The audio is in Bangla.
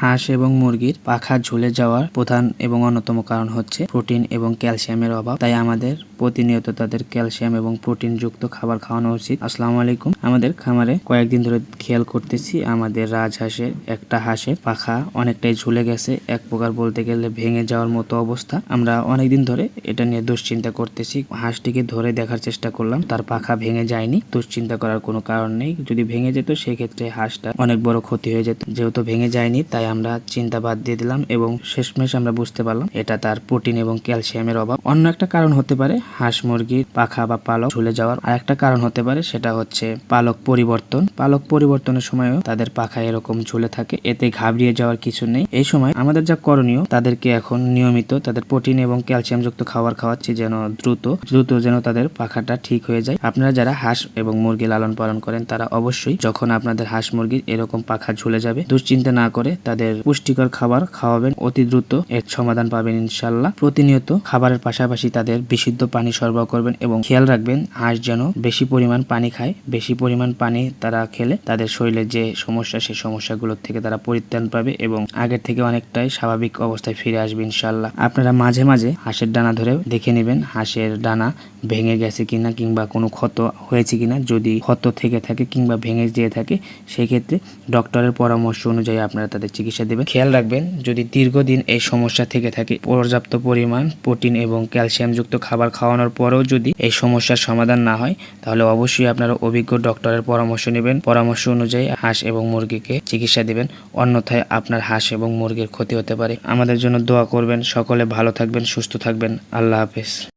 হাঁস এবং মুরগির পাখা ঝুলে যাওয়ার প্রধান এবং অন্যতম কারণ হচ্ছে প্রোটিন এবং ক্যালসিয়ামের অভাব। তাই আমাদের প্রতিনিয়ত তাদের ক্যালসিয়াম এবং প্রোটিন যুক্ত খাবার খাওয়ানো উচিত। আসসালামু আলাইকুম। আমাদের খামারে কয়েকদিন ধরে খেয়াল করতেছি, আমাদের রাজহাঁসের একটা হাঁসের পাখা অনেকটাই ঝুলে গেছে। এক প্রকার বলতে গেলে ভেঙে যাওয়ার মতো অবস্থা। আমরা অনেকদিন ধরে এটা নিয়ে দুশ্চিন্তা করতেছি। হাঁসটিকে ধরে দেখার চেষ্টা করলাম, তার পাখা ভেঙে যায়নি। দুশ্চিন্তা করার কোনো কারণ নেই। যদি ভেঙে যেত, সেক্ষেত্রে হাঁসটা অনেক বড় ক্ষতি হয়ে যেত। যেহেতু ভেঙে যায়নি, তাই আমরা চিন্তা বাদ দিয়ে দিলাম এবং শেষমেশ আমরা বুঝতে পারলাম এটা তার প্রোটিন এবং ক্যালসিয়ামের অভাব। অন্য একটা কারণ হতে পারে হাঁস মুরগির পাখা বা পালক ঝুলে যাওয়ার। আর একটা কারণ হতে পারে সেটা হচ্ছে পালক পরিবর্তন। পালক পরিবর্তনের সময়ও তাদের পাখা এরকম ঝুলে থাকে, এতে ঘাবড়িয়ে যাওয়ার কিছু নেই। এই সময় আমাদের যা করণীয়, তাদেরকে এখন নিয়মিত তাদের প্রোটিন এবং ক্যালসিয়াম যুক্ত খাবার খাওয়াচ্ছি যেন দ্রুত দ্রুত যেন তাদের পাখাটা ঠিক হয়ে যায়। আপনারা যারা হাঁস এবং মুরগি লালন পালন করেন, তারা অবশ্যই যখন আপনাদের হাঁস মুরগির এরকম পাখা ঝুলে যাবে, দুশ্চিন্তা না করে তাদের পুষ্টিকর খাবার খাওয়াবেন। অতি দ্রুত এর সমাধান পাবেন ইনশাল্লাহ। প্রতিনিয়ত খাবারের পাশাপাশি তাদের বিশুদ্ধ পানি সরবরাহ করবেন এবং খেয়াল রাখবেন, হাঁস যেন বেশি পরিমাণ পানি খায়, বেশি পরিমাণ পানি তারা খেলে তাদের শরীরে যে সমস্যা সেই সমস্যাগুলোর থেকে তারা পরিত্রাণ পাবে এবং আগের থেকে অনেকটাই স্বাভাবিক অবস্থায় ফিরে আসবে ইনশাল্লাহ। আপনারা মাঝে মাঝে হাঁসের ডানা ধরে দেখে নেবেন, হাঁসের ডানা ভেঙে গেছে কিনা কিংবা কোনো ক্ষত হয়েছে কিনা। যদি ক্ষত থেকে থাকে কিংবা ভেঙে যেয়ে থাকে, সেক্ষেত্রে ডক্টরের পরামর্শ অনুযায়ী আপনারা তাদের চিকিৎসা দেবেন। খেয়াল রাখবেন, যদি দীর্ঘদিন এই সমস্যা থেকে থাকে, পর্যাপ্ত পরিমাণ প্রোটিন এবং ক্যালসিয়ামযুক্ত খাবার খাওয়ানোর পরেও যদি এই সমস্যার সমাধান না হয়, তাহলে অবশ্যই আপনারা অভিজ্ঞ ডক্টরের পরামর্শ নেবেন। পরামর্শ অনুযায়ী হাঁস এবং মুরগিকে চিকিৎসা দিবেন। অন্যথায় আপনার হাঁস এবং মুরগির ক্ষতি হতে পারে। আমাদের জন্য দোয়া করবেন। সকলে ভালো থাকবেন, সুস্থ থাকবেন। আল্লাহ হাফেজ।